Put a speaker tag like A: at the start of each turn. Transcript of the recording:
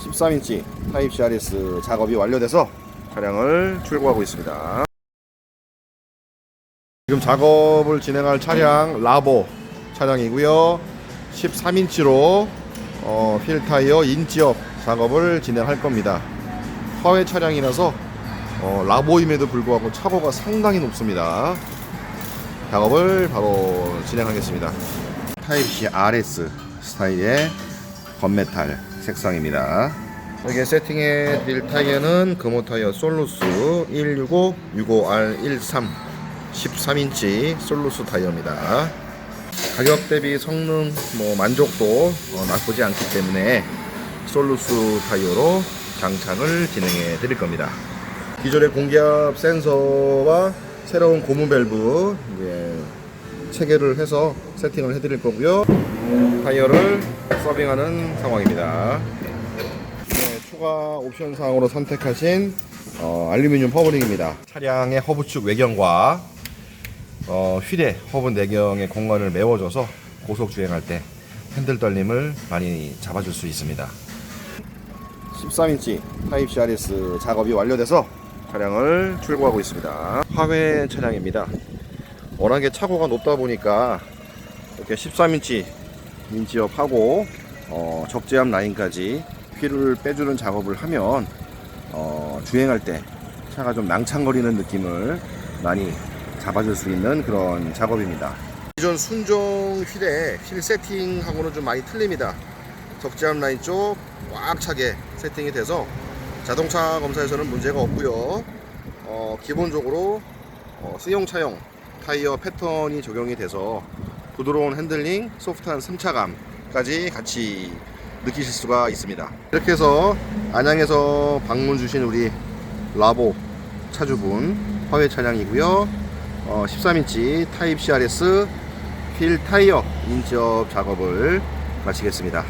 A: 13인치 타입 CRS 작업이 완료돼서 차량을 출고하고 있습니다. 지금 작업을 진행할 차량 라보 차량이고요. 13인치로 어, 휠 타이어 인지업 작업을 진행할 겁니다. 화훼 차량이라서 어, 라보임에도 불구하고 차고가 상당히 높습니다. 작업을 바로 진행하겠습니다. 타입 C RS 스타일의 건메탈 색상입니다. 여기 세팅해 드릴 타이어는 금호 타이어 솔루스 165 65R13 13인치 솔루스 타이어입니다. 가격 대비 성능 뭐 만족도 어, 나쁘지 않기 때문에 솔루스 타이어로 장착을 진행해 드릴 겁니다. 기존의 공기압 센서와 새로운 고무 밸브 체결을 해서 세팅을 해드릴 거고요. 타이어를 서빙하는 상황입니다. 네, 추가 옵션 사항으로 선택하신 어, 알루미늄 허브링입니다. 차량의 허브 축 외경과 어, 휠의 허브 내경의 공간을 메워줘서 고속 주행할 때 핸들 떨림을 많이 잡아줄 수 있습니다. 13인치 타입 CRS 작업이 완료돼서 차량을 출고하고 있습니다. 화훼 차량입니다. 워낙에 차고가 높다 보니까 이렇게 13인치 인지업하고 어, 적재함 라인까지 휠을 빼주는 작업을 하면 어, 주행할 때 차가 좀 낭창거리는 느낌을 많이 잡아줄 수 있는 그런 작업입니다. 기존 순정 휠의 휠 세팅하고는 좀 많이 틀립니다. 적재함 라인 쪽 꽉 차게 세팅이 돼서 자동차 검사에서는 문제가 없고요. 어, 기본적으로 어, C용 차용 타이어 패턴이 적용이 돼서 부드러운 핸들링, 소프트한 승차감까지 같이 느끼실 수가 있습니다. 이렇게 해서 안양에서 방문 주신 우리 라보 차주분 화훼 차량이고요. 어, 13인치 타입 CRS 휠 타이어 인지업 작업을 마치겠습니다.